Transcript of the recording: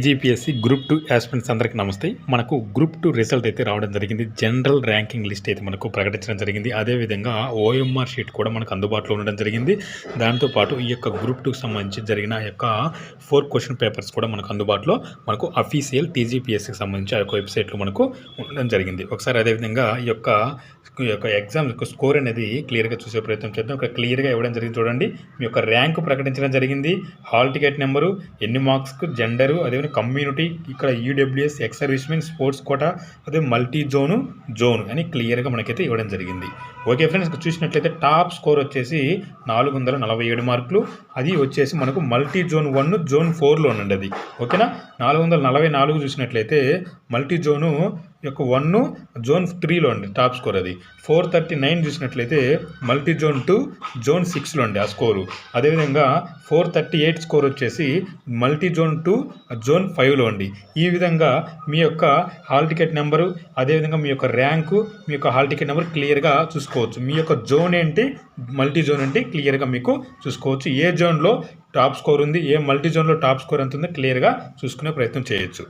TGPSC group two aspirants అందరికీ నమస్తే. మనకు గ్రూప్ టూ రిజల్ట్ అయితే రావడం జరిగింది. జనరల్ ర్యాంకింగ్ లిస్ట్ అయితే మనకు ప్రకటించడం జరిగింది. అదేవిధంగా ఓఎంఆర్ షీట్ కూడా మనకు అందుబాటులో ఉండడం జరిగింది. దాంతోపాటు ఈ యొక్క గ్రూప్ టూకి సంబంధించి జరిగిన యొక్క ఫోర్ క్వశ్చన్ పేపర్స్ కూడా మనకు అందుబాటులో మనకు అఫీషియల్ టీజీపీఎస్సీకి సంబంధించి ఆ యొక్క వెబ్సైట్లో మనకు ఉండడం జరిగింది. ఒకసారి అదేవిధంగా ఈ యొక్క ఈ యొక్క ఎగ్జామ్ యొక్క స్కోర్ అనేది క్లియర్గా చూసే ప్రయత్నం చేద్దాం. ఇక్కడ క్లియర్గా ఇవ్వడం జరిగింది చూడండి. మీ యొక్క ర్యాంకు ప్రకటించడం జరిగింది. హాల్ టికెట్ నెంబరు ఎన్ని మార్క్స్కు జెండరు అదేవిధంగా కమ్యూనిటీ ఇక్కడ EWS ex servicemen sports quota అదే మల్టీ జోను జోన్ అని క్లియర్గా మనకైతే ఇవ్వడం జరిగింది. ఓకే ఫ్రెండ్స్ చూసినట్లయితే టాప్ స్కోర్ వచ్చేసి నాలుగు వందల నలభై ఏడు మార్కులు. అది వచ్చేసి మనకు మల్టీ జోన్ వన్ జోన్ ఫోర్లో ఉండండి అది ఓకేనా నాలుగు వందల నలభై నాలుగు చూసినట్లయితే మల్టీ జోను యొక్క వన్ జోన్ త్రీలో అండి టాప్ స్కోర్ అది. ఫోర్ థర్టీ నైన్ చూసినట్లయితే మల్టీ జోన్ టూ జోన్ సిక్స్లో అండి ఆ స్కోరు అదేవిధంగా ఫోర్ థర్టీ ఎయిట్ స్కోర్ వచ్చేసి మల్టీ జోన్ టూ జోన్ ఫైవ్లో అండి. ఈ విధంగా మీ యొక్క హాల్ టికెట్ నెంబరు అదేవిధంగా మీ యొక్క ర్యాంకు మీ యొక్క హాల్ టికెట్ నెంబర్ క్లియర్గా చూసుకోవచ్చు. మీ యొక్క జోన్ ఏంటి? మల్టీ జోన్ ఏంటి క్లియర్గా మీకు చూసుకోవచ్చు. ఏ జోన్లో టాప్ స్కోర్ ఉంది ఏ మల్టీ జోన్లో టాప్ స్కోర్ ఎంత ఉందో క్లియర్గా చూసుకునే ప్రయత్నం చేయొచ్చు.